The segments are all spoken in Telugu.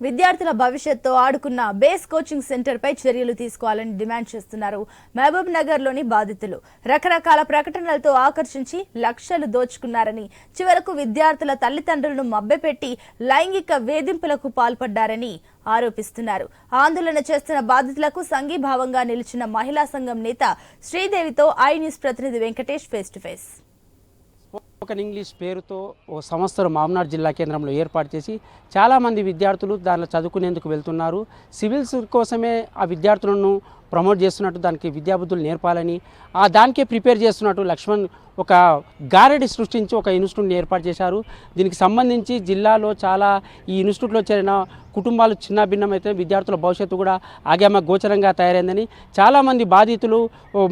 విద్యార్థుల భవిష్యత్తుతో ఆడుకున్న బేస్ కోచింగ్ సెంటర్ పై చర్యలు తీసుకోవాలని డిమాండ్ చేస్తున్నారు. మహబూబ్ నగర్లోని బాధితులు రకరకాల ప్రకటనలతో ఆకర్షించి లక్షలు దోచుకున్నారని చివరకు విద్యార్థుల తల్లిదండ్రులను మభ్యపెట్టి లైంగిక వేధింపులకు పాల్పడ్డారని ఆరోపిస్తున్నారు. ఆందోళన చేస్తున్న బాధితులకు సంఘీభావంగా నిలిచిన మహిళా సంఘం నేత శ్రీదేవితో ఐ న్యూస్ ప్రతినిధి Venkatesh face to face spoken English పేరుతో ఓ సంవత్సరం మామనాడు జిల్లా కేంద్రంలో ఏర్పాటు చేసి చాలామంది విద్యార్థులు దానిలో చదువుకునేందుకు వెళ్తున్నారు. సివిల్స్ కోసమే ఆ విద్యార్థులను ప్రమోట్ చేస్తున్నట్టు దానికి విద్యాబుద్ధులు నేర్పాలని ఆ దానికే ప్రిపేర్ చేస్తున్నట్టు లక్ష్మణ్ ఒక గారడి సృష్టించి ఒక ఇన్స్టిట్యూట్ని ఏర్పాటు చేశారు. దీనికి సంబంధించి జిల్లాలో చాలా ఈ ఇన్స్టిట్యూట్లో చేరిన కుటుంబాలు చిన్న భిన్నమైతే విద్యార్థుల భవిష్యత్తు కూడా ఆగామ గోచరంగా తయారైందని చాలామంది బాధితులు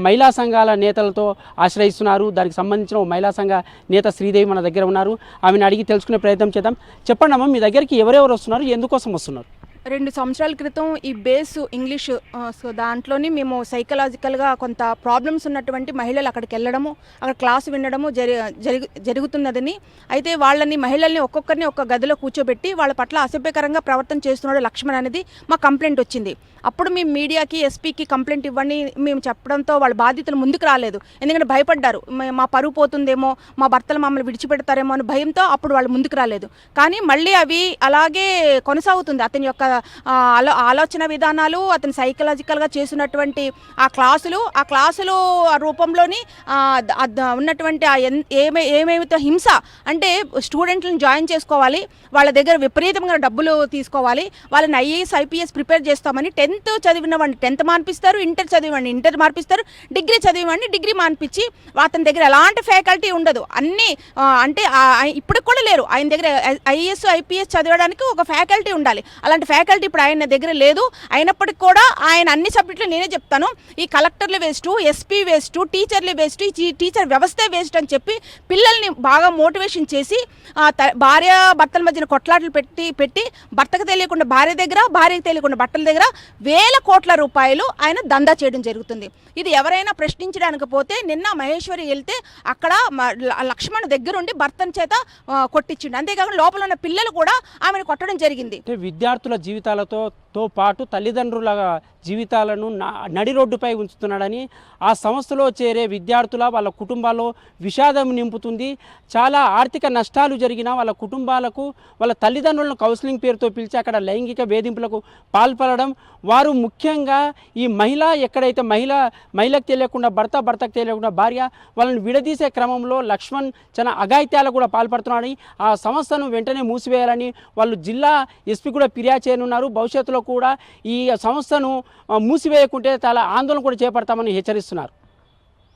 మహిళా సంఘాల నేతలతో ఆశ్రయిస్తున్నారు. దానికి సంబంధించిన ఓ మహిళా సంఘ నేత శ్రీదేవి మన దగ్గర ఉన్నారు. ఆమెను అడిగి తెలుసుకునే ప్రయత్నం చేద్దాం. చెప్పండి అమ్మ మీ దగ్గరికి ఎవరెవరు వస్తున్నారు? ఎందుకోసం వస్తున్నారు? రెండు సంవత్సరాల క్రితం ఈ బేస్ ఇంగ్లీష్ సో దాంట్లోని మేము సైకలాజికల్గా కొంత ప్రాబ్లమ్స్ ఉన్నటువంటి మహిళలు అక్కడికి వెళ్ళడము అక్కడ క్లాస్ వినడము జరి జరుగు జరుగుతున్నదని. అయితే వాళ్ళని మహిళల్ని ఒక్కొక్కరిని ఒక్క గదిలో కూర్చోబెట్టి వాళ్ళ పట్ల అసభ్యకరంగా ప్రవర్తన చేస్తున్నాడు లక్ష్మణ్ అనేది మా కంప్లైంట్ వచ్చింది. అప్పుడు మేము మీడియాకి ఎస్పీకి కంప్లైంట్ ఇవ్వండి మేము చెప్పడంతో వాళ్ళ బాధితులు ముందుకు రాలేదు. ఎందుకంటే భయపడ్డారు. మా పరువు పోతుందేమో మా భర్తలు మమ్మల్ని విడిచిపెడతారేమో అని భయంతో అప్పుడు వాళ్ళు ముందుకు రాలేదు. కానీ మళ్ళీ అవి అలాగే కొనసాగుతుంది. అతని యొక్క ఆలో ఆలోచన విధానాలు అతను సైకలాజికల్గా చేసినటువంటి ఆ క్లాసులు ఆ క్లాసులు ఆ రూపంలోని ఉన్నటువంటి ఆ ఏమే ఏమేమితో హింస అంటే స్టూడెంట్లను జాయిన్ చేసుకోవాలి వాళ్ళ దగ్గర విపరీతంగా డబ్బులు తీసుకోవాలి వాళ్ళని ఐఏఎస్ ఐపీఎస్ ప్రిపేర్ చేస్తామని టెన్త్ చదివిన వాడిని టెన్త్ మాన్పిస్తారు ఇంటర్ చదివండి ఇంటర్ మార్పిస్తారు డిగ్రీ చదివండి డిగ్రీ మాన్పించి అతని దగ్గర ఎలాంటి ఫ్యాకల్టీ ఉండదు. అన్నీ అంటే ఇప్పటికి కూడా లేరు. ఆయన దగ్గర ఐఏఎస్ ఐపీఎస్ చదవడానికి ఒక ఫ్యాకల్టీ ఉండాలి. అలాంటి ఫ్యాకల్టీ ఇప్పుడు ఆయన దగ్గర లేదు. అయినప్పటికీ కూడా ఆయన అన్ని సబ్జెక్టులు నేనే చెప్తాను. ఈ కలెక్టర్లు వేస్ట్ ఎస్పీ వేస్ట్ టీచర్లు వేస్ట్ ఈ టీచర్ వ్యవస్థే వేస్ట్ అని చెప్పి పిల్లల్ని బాగా మోటివేషన్ చేసి భార్య భర్తల మధ్యన కొట్లాటలు పెట్టి పెట్టి భర్తకు తెలియకుండా భార్య దగ్గర భార్యకు తెలియకుండా భర్తల దగ్గర వేల కోట్ల రూపాయలు ఆయన దందా చేయడం జరుగుతుంది. ఇది ఎవరైనా ప్రశ్నించడానికి పోతే నిన్న మహేశ్వరి వెళ్తే అక్కడ మ- లక్ష్మణ్ దగ్గరుండి భర్తని చేత కొట్టించిండు. అంతేకాకుండా లోపల ఉన్న పిల్లలు కూడా ఆమెను కొట్టడం జరిగింది. విద్యార్థుల జీవితం జీవితాలతో తో పాటు తల్లిదండ్రుల జీవితాలను నా- నడి రోడ్డుపై ఉంచుతున్నాడని ఆ సంస్థలో చేరే విద్యార్థుల వాళ్ళ కుటుంబాల్లో విషాదం నింపుతుంది. చాలా ఆర్థిక నష్టాలు జరిగిన వాళ్ళ కుటుంబాలకు వాళ్ళ తల్లిదండ్రులను కౌన్సిలింగ్ పేరుతో పిలిచి అక్కడ లైంగిక వేధింపులకు పాల్పడడం. వారు ముఖ్యంగా ఈ మహిళ ఎక్కడైతే మహిళ మహిళకు తెలియకుండా భర్త భర్తకు తెలియకుండా భార్య వాళ్ళని విడదీసే క్రమంలో లక్ష్మణ్ చాలా అఘాయిత్యాలకు కూడా పాల్పడుతున్నాడని ఆ సంస్థను వెంటనే మూసివేయాలని వాళ్ళు జిల్లా ఎస్పీ కూడా ఫిర్యాదు చేయనున్నారు భవిష్యత్తులో కూడా ఈ సంస్థను మూసివేయకుంటే చాలా ఆందోళన కూడా చేపడతామని హెచ్చరిస్తున్నారు.